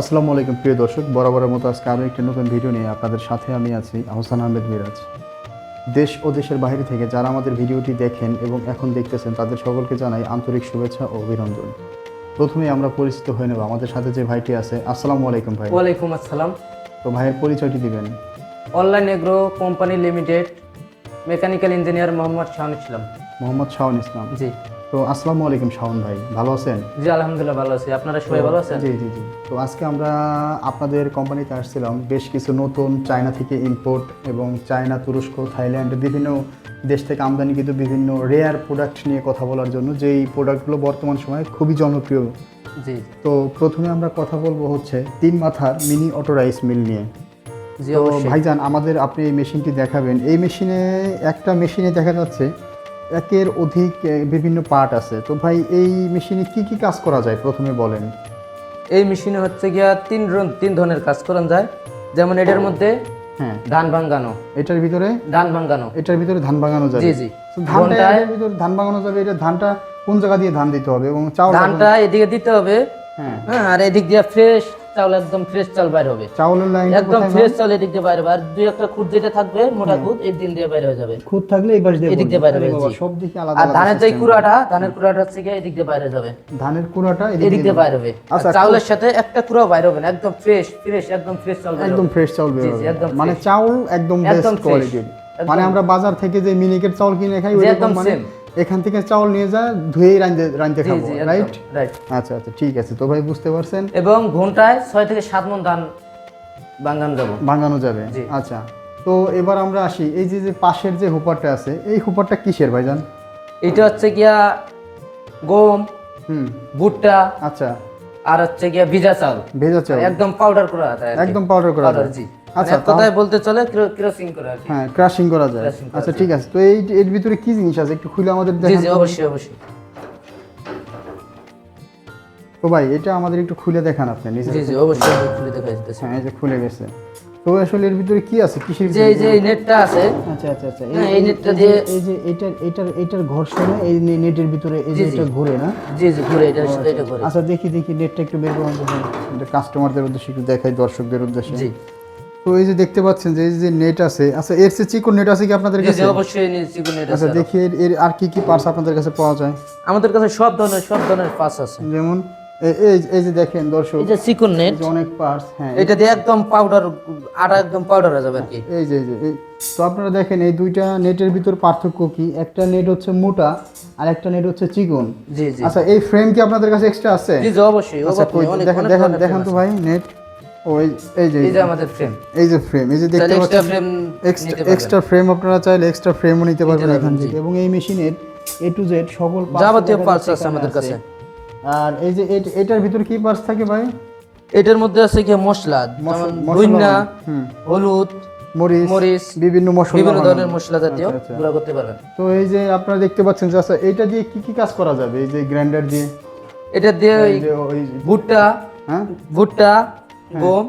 আসসালামু আলাইকুম প্রিয় দর্শক। বরাবরের মতো আজকে আরও একটি নতুন ভিডিও নিয়ে আপনাদের সাথে আমি আছি আহসান আহমেদ মিরাজ। দেশ ও দেশের বাইরে থেকে যারা আমাদের ভিডিওটি দেখেন এবং এখন দেখতেছেন তাদের সকলকে জানাই আন্তরিক শুভেচ্ছা ও অভিনন্দন। প্রথমে আমরা পরিচিত হয়ে নেব আমাদের সাথে যে ভাইটি আছে। আসসালামু আলাইকুম ভাই। ওয়ালাইকুম আসসালাম। তো ভাইয়ের পরিচয়টি দিবেন। Online agro company limited mechanical engineer Mohammad Shahan Islam. Mohammad Shaon Islam. জি। তো আসসালামু আলাইকুম শাওন ভাই। ভালো আছেন? জি আলহামদুলিল্লাহ ভালো আছি। আপনারা সবাই ভালো আছেন? জি জি জি। তো আজকে আমরা আপনাদের কোম্পানিতে আসছিলাম। বেশ কিছু নতুন চায়না থেকে ইম্পোর্ট এবং চায়না তুরস্ক থাইল্যান্ড বিভিন্ন দেশ থেকে আমদানিকৃত বিভিন্ন রেয়ার প্রোডাক্ট নিয়ে কথা বলার জন্য যেই প্রোডাক্টগুলো বর্তমান সময়ে খুবই জনপ্রিয়। জি। তো প্রথমে আমরা কথা বলব হচ্ছে তিন মাথার মিনি অটো রাইস মিল নিয়ে। ভাইজান আমাদের আপনি এই মেশিনটি দেখাবেন। এই মেশিনে একটা মেশিনে দেখা যাচ্ছে একের অধিক বিভিন্ন পার্ট আছে। তো ভাই এই মেশিনে কি কি কাজ করা যায়? প্রথমে বলেন। এই মেশিনে হচ্ছে গিয়া তিন রন- তিন ধরনের কাজ করান যায়। যেমন এটার মধ্যে হ্যাঁ। ধান ভাঙ্গানো এটার ভিতরে? ধান ভাঙ্গানো এটার ভিতরে ধান ভাঙানো যাবে। জি জি। ধানটা ভিতরে ধান ভাঙানো যাবে এটা ধানটা কোন জায়গা দিয়ে ধান দিতে হবে? এবং চাউল ধানটা এদিকে দিতে হবে। হ্যাঁ। হ্যাঁ আর এদিক দিয়ে ফ্রেশ চাউল একদম ফ্রেশ চাল বাইর হবে। চাউলের লাইন একদম ফ্রেশ চাল এদিক দিয়ে বাইরে হবে। আর দুই একটা খুদ যেটা থাকবে মোটা খুদ এই দিন দিয়ে বাইরে হয়ে যাবে। খুদ থাকলে এই পাশ দিয়ে এদিক দিয়ে বাইরে হবে, সব দিকে আলাদা আর ধানের যে কুড়াটা ধানের কুড়াটা হচ্ছে গিয়ে এদিক দিয়ে বাইরে যাবে। ধানের কুড়াটা এদিক দিয়ে বাইরে হবে। আর আচ্ছা, চাউলের সাথে একটা কুড়াও বাইরে হবে না একদম ফ্রেশ ফ্রেশ একদম ফ্রেশ বাইরে একদম ফ্রেশ চাউল বের হবে। একদম মানে চাউল একদম বেস্ট কোয়ালিটির মানে আমরা বাজার থেকে যে মিনিকেট চাউল কিনে খাই ওইরকম একদম মানে same। এখান থেকে চাউল নিয়ে যা ধুয়ে রাঁধতে রাঁধতে খাব রাইট রাইট আচ্ছা আচ্ছা ঠিক আছে। তো ভাই বুঝতে পারছেন? এবং ঘন্টায় ছয় থেকে সাত মন ধান বাঙ্গান যাব। ভাঙানো যাবে। আচ্ছা তো এবার আমরা আসি। এই যে যে পাশের যে হুপারটা আছে এই হুপারটা কিসের ভাইজান? এটা হচ্ছে গিয়া গম হুম। ভুট্টা আচ্ছা। আর হচ্ছে গিয়া ভিজা চাল ভেজা চাল একদম পাউডার করা একদম পাউডার করা জি। আচ্ছা, আচ্ছা কথায় বলতে চলে ক্রসিং করা আর কি। হ্যাঁ ক্রাশিং করা যায়। আচ্ছা ঠিক আছে। তো এই এর ভিতরে কি জিনিস আছে? একটু খুলে আমাদের জি জি অবশ্যই অবশ্যই। তো ভাই এটা আমাদের একটু খুলে দেখান আপনি নিজে জি জি অবশ্যই খুলে দেখা হ্যাঁ এই যে খুলে গেছে। তো আসলে এর ভিতরে কি আছে? কিসের যে এই যে এই নেটটা আছে আচ্ছা আচ্ছা আচ্ছা। হ্যাঁ, এই নেটটা দিয়ে- এই যে এটার এটার এটার ঘর্ষণে এই নেটের ভিতরে এই যে। এটা ঘুরে না? জি জি ঘুরে সাথে এটা ঘুরে। আচ্ছা দেখি দেখি নেটটা একটু বের করুন। এটা কাস্টমারদের উদ্দেশ্যে একটু দেখাই দর্শকদের উদ্দেশ্যে। জি। তো এই যে দেখতে পাচ্ছেন যে এই যে নেট আছে আচ্ছা এর চেয়ে চিকন নেট আছে কি আপনাদের কাছে? অবশ্যই নিশ্চিত নেট আচ্ছা দেখি এর- আর কি কি পার্স আপনাদের কাছে পাওয়া যায়? আমাদের কাছে সব ধরনের সব ধরনের পাস আছে। যেমন এই এই যে দেখেন দর্শক এই যে চিকন নেট অনেক পার্টস হ্যাঁ। এটা দিয়ে একদম পাউডার আটা একদম পাউডার হয়ে যাবে আর কি। এই যে এই যে তো আপনারা দেখেন এই দুইটা নেটের ভিতর পার্থক্য কি? একটা নেট হচ্ছে মোটা আর একটা নেট হচ্ছে চিকন। জি জি। আচ্ছা এই ফ্রেম কি আপনাদের কাছে এক্সট্রা আছে? জি জি অবশ্যই আচ্ছা দেখেন দেখেন তো ভাই নেট এই যে এই যে আমাদের ফ্রেম এই যে ফ্রেম এই যে দেখতে এক্সট্রা পাচ্ছেন এক্সট্রা ফ্রেম আপনারা চাইলে এক্সট্রা ফ্রেমও নিতে পারবেন এখান থেকে। এবং এই মেশিনের এ টু জেড সকল যাবতীয় আছে আমাদের কাছে। আর এই যে এটার ভিতর কি পার্টস থাকে ভাই? এটার মধ্যে আছে কি মশলা যেমন হলুদ মরিচ মরিচ বিভিন্ন মশলা বিভিন্ন ধরনের মশলা জাতীয় আচ্ছা, আচ্ছা। গুঁড়া করতে পারবেন। তো এই যে আপনারা দেখতে পাচ্ছেন যে আচ্ছা এইটা দিয়ে কি কি কাজ করা যাবে? এই যে গ্রাইন্ডার দিয়ে? এটা দিয়ে ভুট্টা হ্যাঁ? ভুট্টা গম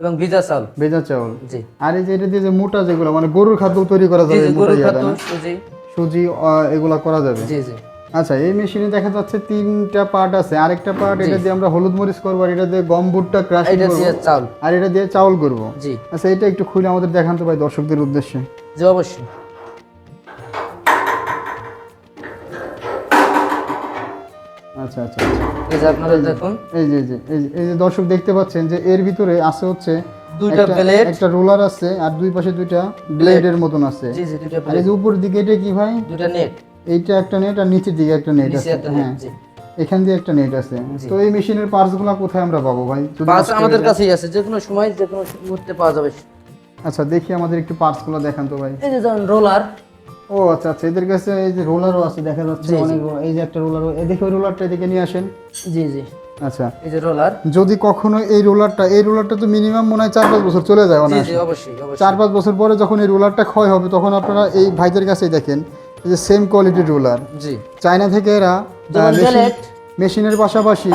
এবং ভিজা চাল ভেজা চাউল। জি। আর এই যে এটা দিয়ে যে মোটা যেগুলো মানে গরুর খাদ্য তৈরি করা জি যাবে জি মোটা গরুর ইয়াটা খাদ্য না? সুজি সুজি আহ, এগুলা করা যাবে? জি জি। আচ্ছা এই মেশিনে দেখা যাচ্ছে তিনটা পার্ট আছে। আরেকটা পার্ট এটা দিয়ে আমরা হলুদ মরিচ করব আর এটা দিয়ে গম ভুট্টা ক্রাশ এটা দিয়ে চাল আর এটা দিয়ে চাউল করব। জি। আচ্ছা এটা একটু খুলে আমাদের দেখান তো ভাই দর্শকদের উদ্দেশ্যে। জি অবশ্যই। আচ্ছা আচ্ছা আচ্ছা। এই যে আপনারা দেখুন। এই যে এই যে এই যে- দর্শক দেখতে পাচ্ছেন যে এর ভিতরে আছে হচ্ছে দুইটা একটা- একটা রোলার আছে আর দুই পাশে দুইটা ব্লেডের মতন আছে। জি জি দুইটা আর এই যে উপর দিকে এটা কি ভাই? দুইটা নেট এইটা একটা নেট আর নিচের দিকে একটা নেট আছে। হ্যাঁ। এখান দিয়ে একটা নেট আছে। তো এই মেশিনের পার্টসগুলো কোথায় আমরা পাবো ভাই? আজকে- আমাদের কাছেই আছে। যে কোনো সময় যে কোনো মুহূর্তে পাওয়া যাবে। আচ্ছা দেখি আমাদের একটু পার্টসগুলো দেখান তো ভাই। এই যে যেমন রোলার ও আচ্ছা আচ্ছা এদের কাছে এই যে রোলারও আছে দেখা যাচ্ছে অনেক এই যে একটা রোলার এই দেখি ওই রোলারটা এদিকে নিয়ে আসেন। জি জি। আচ্ছা। এই যে রোলার। যদি কখনো এই রোলারটা এই রোলারটা তো মিনিমাম মনে হয় চার পাঁচ বছর চলে যায় অনেক চার পাঁচ বছর পরে যখন এই রোলারটা ক্ষয় হবে তখন আপনারা এই ভাইদের কাছেই দেখেন যে সেম কোয়ালিটির রোলার জি। চায়না থেকে এরা মেশিনের পাশাপাশি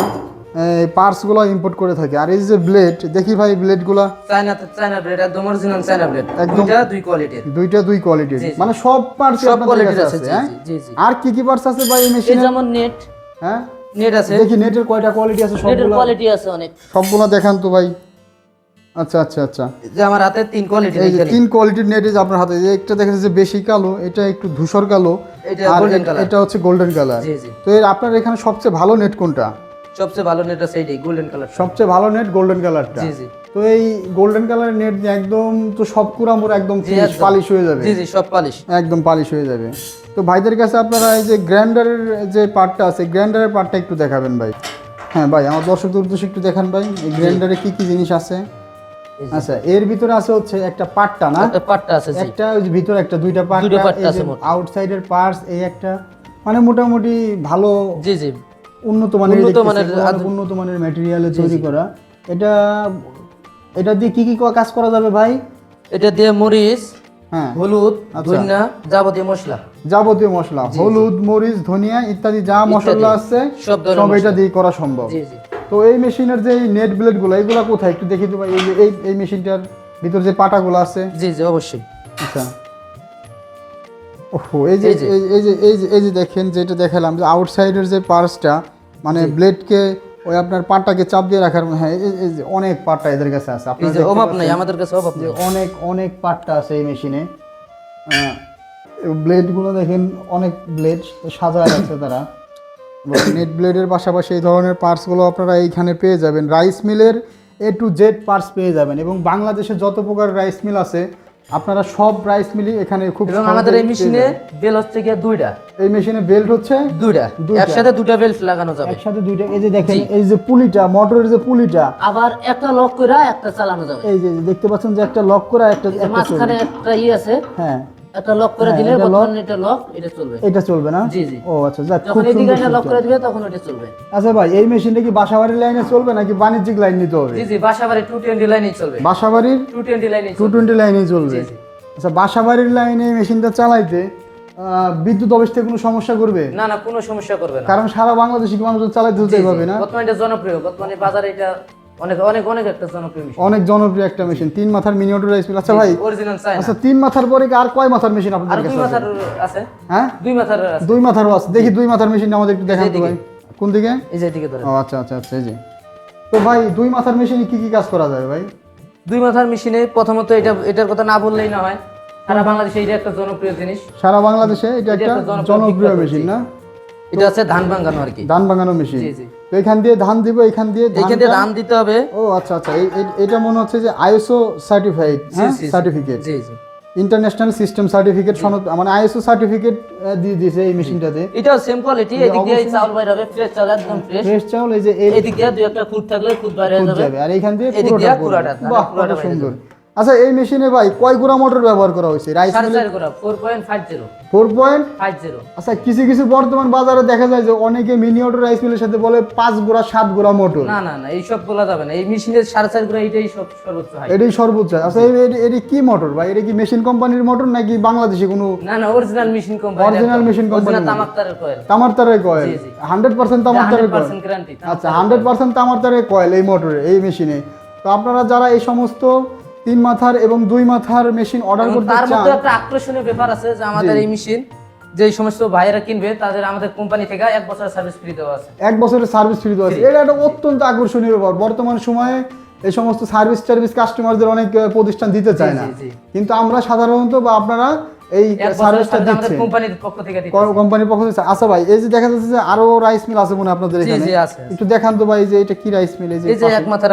পার্টসগুলো ইম্পোর্ট করে থাকে। আর এই যে ব্লেড দেখি ভাই ব্লেডগুলো চায়না চায়না ব্লেড একদম অরিজিনাল চায়না ব্লেড দুইটা দুই কোয়ালিটির দুইটা দুই কোয়ালিটির। মানে সব পার্টস সব কোয়ালিটির আছে জি হ্যাঁ? জি জি আর কি কি পার্টস আছে ভাই এই মেশিনে যেমন নেট হ্যাঁ? নেট আছে। দেখি নেটের কয়টা কোয়ালিটি আছে নেটের কোয়ালিটি আছে অনেক। সবগুলো দেখান তো ভাই। আচ্ছা আচ্ছা আচ্ছা। যে আমার হাতে তিন কোয়ালিটি এই তিন কোয়ালিটির নেট যে আপনার হাতে একটা দেখা যাচ্ছে বেশি কালো এটা একটু ধূসর কালো। এটা এ- color। এটা হচ্ছে গোল্ডেন কালার তো এর আপনার এখানে সবচেয়ে ভালো নেট কোনটা? সবচেয়ে ভালো নেট আছে এইটাই গোল্ডেন কালার সবচেয়ে ভালো নেট গোল্ডেন কালারটা জি জি। তো এই গোল্ডেন কালারের নেট একদম তো সব একদম। পালিশ হয়ে যাবে। জি জি সব পালিশ। একদম পালিশ হয়ে যাবে। তো ভাইদের কাছে আপনারা এই যে গ্র্যান্ডারের যে পার্টটা আছে গ্র্যান্ডারের পার্টটা একটু দেখাবেন ভাই। হ্যাঁ ভাই আমার দর্শকদের উদ্দেশ্যে একটু দেখান ভাই এই গ্র্যান্ডারে কি কি জিনিস আছে? আচ্ছা এর ভিতরে আছে হচ্ছে একটা পার্টটা না? একটা পাট্টা আছে একটা ওই ভিতরে একটা দুইটা পার্ট আছে। আউটসাইডের পার্টস এই একটা। মানে মোটামুটি ভালো জি জি। উন্নত মানের উন্নত মানের উন্নত মানের ম্যাটেরিয়ালে তৈরি করা। এটা এটা দিয়ে কি কি কাজ করা যাবে ভাই? এটা দিয়ে মরিচ হ্যাঁ। হলুদ আচ্ছা। ধনিয়া যাবতীয় মশলা। যাবতীয় মশলা হলুদ মরিচ ধনিয়া ইত্যাদি যা মশলা আছে সব এটা দিয়ে করা সম্ভব। তো এই মেশিনের যে নেট ব্লেডগুলো এগুলো কোথায়? একটু দেখি তো ভাই এই এই এই মেশিনটার ভিতর যে পাটাগুলো আছে। জি জি অবশ্যই। আচ্ছা। ওহো এই যে এই যে। এই যে এই যে দেখেন যেটা দেখালাম যে আউটসাইডের যে পার্সটা মানে ব্লেডকে ওই আপনার পাটাকে চাপ দিয়ে রাখার হ্যাঁ এই- যে অনেক পাটটা এদের কাছে আছে। আপনারা যে অভাব নাই আমাদের কাছে অভাব নেই। অনেক অনেক পাটটা আছে এই মেশিনে। ব্লেডগুলো দেখেন অনেক ব্লেড সাজায় আছে তারা। নেট ব্লেডের পাশাপাশি এই ধরনের পার্টসগুলো আপনারা এইখানে পেয়ে যাবেন। রাইস মিলের এ টু জেড পার্টস পেয়ে যাবেন। এবং বাংলাদেশে যত প্রকার রাইস মিল আছে আপনারা সব রাইস মিলি এখানে খুব এবং আমাদের এই মেশিনে বেল হচ্ছে গিয়া দুইটা। এই মেশিনে বেল্ট হচ্ছে দুইটা। একসাথে দুইটা বেল্ট লাগানো যাবে। একসাথে দুইটা। এই যে দেখেন এই যে পুলিটা মোটরের যে পুলিটা আবার একটা লক করে একটা চালানো যাবে। এই যে দেখতে পাচ্ছেন যে একটা লক করে একটা মাঝখানে একটা ই আছে। হ্যাঁ। একটা লক করে হ্যাঁ, দিলে এটা বর্তমানে এটা লক এটা চলবে। এটা চলবে না? জি, জি। ও আচ্ছা যাক যখন খুব সুন্দর লক করে দিবে তখন এটা চলবে। আচ্ছা ভাই এই মেশিনটা কি বাসাবাড়ির লাইনে চলবে নাকি বাণিজ্যিক লাইন নিতে হবে? জি জি বাসাবাড়ি টু টোয়েন্টি লাইনেই চলবে। বাসাবাড়ির টু টোয়েন্টি লাইনেই টু টোয়েন্টি লাইনেই চলবে। জি, জি। আচ্ছা বাসাবাড়ির লাইনে মেশিনটা চালাইতে বিদ্যুৎ অফিস থেকে কোনো সমস্যা করবে? না না কোনো সমস্যা করবে না। কারণ সারা বাংলাদেশি মানুষজন চালাইতে হতে হবে না? বর্তমানে এটা জনপ্রিয়। বর্তমানে বাজারে এটা অনেক অনেক অনেক একটা জনপ্রিয় মেশিন অনেক জনপ্রিয় একটা মেশিন তিন মাথার মিনিওটর রাইস মিল আচ্ছা ভাই অরিজিনাল চাই আচ্ছা তিন মাথার পরে আর কয় মাথার মেশিন আপনাদের কাছে আছে? মাথার আছে। হ্যাঁ? দুই মাথার আছে। দুই মাথারও আছে। দেখি দুই মাথার মেশিন আমাদের একটু দেখান তো ভাই। কোন দিকে? এই যে দিকে ধরে ও আচ্ছা আচ্ছা আচ্ছা এই যে। তো ভাই দুই মাথার মেশিনে কি কি কাজ করা যাবে ভাই? দুই মাথার মেশিনে প্রথমত এটা এটার কথা না বললেই না হয়। সারা বাংলাদেশে এটা একটা জনপ্রিয় জিনিস। সারা বাংলাদেশে এটা একটা জনপ্রিয় মেশিন না? এটা হচ্ছে ধান ভাঙানো আর কি। ধান ভাঙানো মেশিন জি, জি। এখান দিয়ে ধান দিব এখান দিয়ে এইখান দিয়ে ধান দিতে হবে। ও আচ্ছা আচ্ছা। এটা মনে হচ্ছে যে আইএসও সার্টিফাইড হ্যাঁ। সার্টিফিকেট। জি জি। ইন্টারন্যাশনাল সিস্টেম সার্টিফিকেট সনদ মানে আইএসও সার্টিফিকেট দিয়ে দিয়েছে এই মেশিনটাতে। এটাও সেম কোয়ালিটি এদিক দিয়ে চাউল বাইরে হবে ফ্রেশ চাউল একদম ফ্রেশ ফ্রেশ চাউল এই যে এদিক দিয়ে দুই একটা খুদ থাকলে খুদ বাইরে ফুট যাবে। আর এইখান দিয়ে পুরোটা। পুরাটা, ধানের বাহ পুরাটা সুন্দর। আচ্ছা এই মেশিনে ভাই কয় গুড়া মোটর ব্যবহার করা হয়েছে? রাইস মিলে চার গোড়া four point five zero four point five zero আচ্ছা কিছু কিছু বর্তমান বাজারে দেখা যায় যে অনেকে মিনি অটো রাইস মিলের সাথে বলে পাঁচ গোড়া সাত গোড়া মোটর। না না না এইসব বলা যাবে না। এই মেশিনের সাড়ে চার গোড়া এটাই সব সর্বোচ্চ হাই এটাই সর্বোচ্চ আচ্ছা এই- এই- এটি কি মোটর ভাই? এটা কি মেশিন কোম্পানির মোটর নাকি বাংলাদেশি কোনো না না অরিজিনাল মেশিন কোম্পানি অরিজিনাল মধ্যে। তামাক তারের কয়েল তামার তারের কয়েল জি, জি। হান্ড্রেড পার্সেন্ট তামার তারের কয়েল 100% আচ্ছা হান্ড্রেড পার্সেন্ট তামার তারের কয়েল এই মোটরে এই মেশিনে তো আপনারা যারা এই সমস্ত তিন মাথার এবং দুই মাথার মেশিন অর্ডার করতে চান তার মধ্যে একটা আকর্ষণীয় ব্যাপার আছে যে আমাদের এই মেশিন যে সমস্ত ভাইয়েরা কিনবে তাদের আমাদের কোম্পানি থেকে এক বছরের সার্ভিস ফ্রি দেওয়া আছে। এক বছরের সার্ভিস ফ্রি দেওয়া আছে। এটা একটা অত্যন্ত আকর্ষণীয় ব্যাপার। বর্তমান সময়ে এই সমস্ত সার্ভিস টার্ভিস কাস্টমারদের অনেক প্রতিষ্ঠান দিতে চায় না। কিন্তু আমরা সাধারণত বা আপনারা এই সার্ভিসটা দিচ্ছেন কোম্পানির পক্ষ থেকে দিতে কোম্পানির পক্ষ থেকে। আচ্ছা ভাই এই যে দেখা যাচ্ছে যে আরও রাইস মিল আছে মনে আপনাদের এখানে। জি, আছে, আছে। একটু দেখান তো ভাই যে এটা কি রাইস মিল এই যে এই যে পাশে। এক মাথা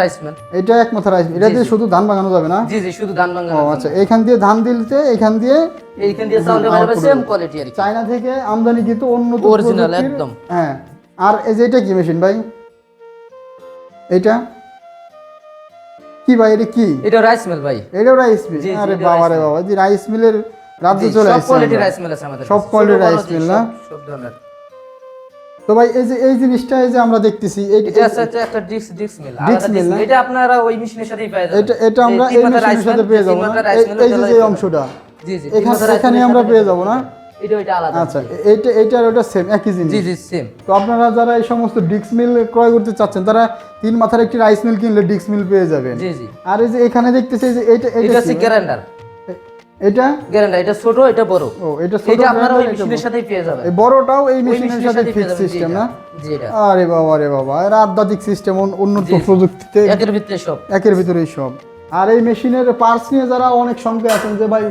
এটা এক মাথা রাইস মিল এটা দিয়ে শুধু ধান বাগানো যাবে না? জি জি শুধু ধান ও আচ্ছা এখান দিয়ে ধান দিলতে এখান দিয়ে এইখান দিয়ে চাউল বাইরে সেম কোয়ালিটি আর চায়না থেকে আমদানি কিন্তু Original, প্রযুক্তির- একদম। হ্যাঁ। আর এই যে এটা কি মেশিন ভাই? এটা? কি ভাই এটা কি? এটা রাইস মিল ভাই। এটাও রাইস মিল আরে বাবা রে। বাবা যে রাইস মিলের রাজ্য চলে সব আসছে কোয়ালিটি আমরা। রাইস মিল আছে আমাদের সব না? সব ধরনের। তো ভাই এই যে এই জিনিসটা এই যে আমরা দেখতেছি এটা হচ্ছে একটা ডিক্স ডিক্স মিল আপনারা ওই মেশিনের সাথেই পেয়ে যাবেন। এটা এটা আমরা এই মেশিনের সাথে পেয়ে তিন যাব না। এই- যে যে অংশটা জি জি এখানে আমরা পেয়ে যাব না? আচ্ছা আর ওটা সেম একই জিনিস। জি জি সেম তো আপনারা যারা এই সমস্ত ডিক্স মিল ক্রয় করতে চাচ্ছেন তারা তিন মাথার একটি রাইস মিল কিনলে ডিক্স মিল পেয়ে যাবেন। জি জি। আর এই যে এখানে দেখতেছি যে এটা হচ্ছে? এটা? গ্যারান্টি এটা ছোট এটা বড়। ও এটা ছোট এটা আপনারা ওই মেশিনের। সাথেই পেয়ে যাবেন। এই বড়টাও এই মেশিনের সাথে ফিক্স সিস্টেম না? আরে বাবা রে বাবা এর আধ্যাত্মিক সিস্টেম উন্নত প্রযুক্তিতে একের ভিতরে সব। একের ভিতরেই সব। আর এই মেশিনের পার্টস নিয়ে যারা অনেক সঙ্গে আছেন যে ভাই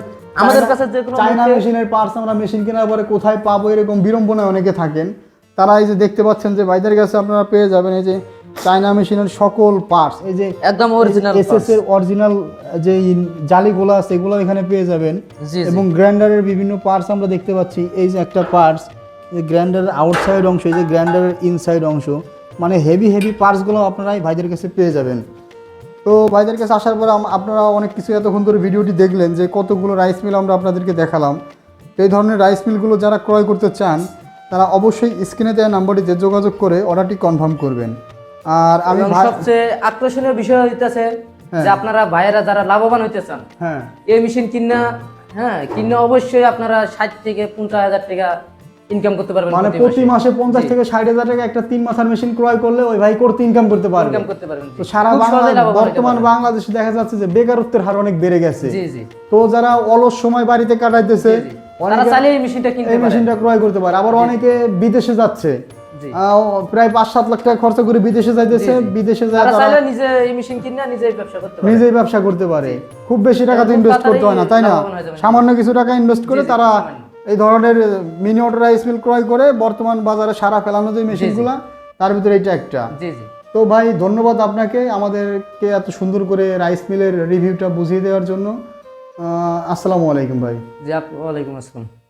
আমাদের কাছে যে কোনো চায়না মেশিনের পার্টস আমরা মেশিন কেনার পরে কোথায় পাবো এরকম বিড়ম্বনায় অনেকে থাকেন। তারা এই যে দেখতে পাচ্ছেন যে ভাইদের কাছে আপনারা পেয়ে যাবেন এই যে চায়না মেশিনের সকল পার্টস এই যে একদম অরিজিনাল এসএস এর অরিজিনাল যে জালিগুলো আছে এগুলো এখানে পেয়ে যাবেন। এবং গ্রাইন্ডারের বিভিন্ন পার্টস আমরা দেখতে পাচ্ছি। এই যে একটা পার্টস যে গ্রাইন্ডারের আউটসাইড অংশ এই যে গ্রাইন্ডারের ইনসাইড অংশ মানে হেভি হেভি পার্টসগুলো আপনারা এই ভাইদের কাছে পেয়ে যাবেন। তো ভাইদের কাছে আসার পর আপনারা অনেক কিছু এতক্ষণ ধরে ভিডিওটি দেখলেন যে কতগুলো রাইস মিল আমরা আপনাদেরকে দেখালাম। এই ধরনের রাইস মিলগুলো যারা ক্রয় করতে চান তারা অবশ্যই স্ক্রিনে দেওয়া নাম্বারটিতে যোগাযোগ করে অর্ডারটি কনফার্ম করবেন। আর আমি সবচেয়ে আকর্ষণীয় বিষয় হইতেছে যে আপনারা ভাইয়েরা যারা লাভবান হইতে চান হ্যাঁ। এই মেশিন কিনা হ্যাঁ কিনা অবশ্যই আপনারা ষাট থেকে পঞ্চাশ হাজার টাকা ইনকাম করতে পারবেন মানে প্রতি মাসে। মাসে পঞ্চাশ থেকে ষাট হাজার টাকা একটা তিন মাথার মেশিন ক্রয় করলে ওই ভাই করতে ইনকাম করতে পারবে। ইনকাম করতে পারবেন তো সারা বাংলা বর্তমান বাংলাদেশে দেখা যাচ্ছে যে বেকারত্বের হার অনেক বেড়ে গেছে। জি জি। তো যারা অলস সময় বাড়িতে কাটাইতেছে। তারা চাইলে এই মেশিনটা কিনতে এই পারে। মেশিনটা ক্রয় করতে পারে। আবার অনেকে বিদেশে যাচ্ছে। প্রায় পাঁচ সাত লাখ টাকা খরচা করে বিদেশে যাইতেছে বিদেশে যায় নিজে মেশিন কিনে নিজেই ব্যবসা করতে পারে। নিজেই ব্যবসা করতে পারে। খুব বেশি টাকা তো ইনভেস্ট করতে হয় না তাই না। সামান্য কিছু টাকা ইনভেস্ট করে তারা এই ধরনের মিনি অটো রাইস মিল ক্রয় করে বর্তমান বাজারে সারা ফেলানো যে মেশিনগুলো তার ভিতরে এটা একটা। জি জি। তো ভাই ধন্যবাদ আপনাকে আমাদেরকে এত সুন্দর করে রাইস মিলের রিভিউটা বুঝিয়ে দেওয়ার জন্য। আসসালামু আলাইকুম ভাই। জি ওয়ালাইকুম আসসালাম।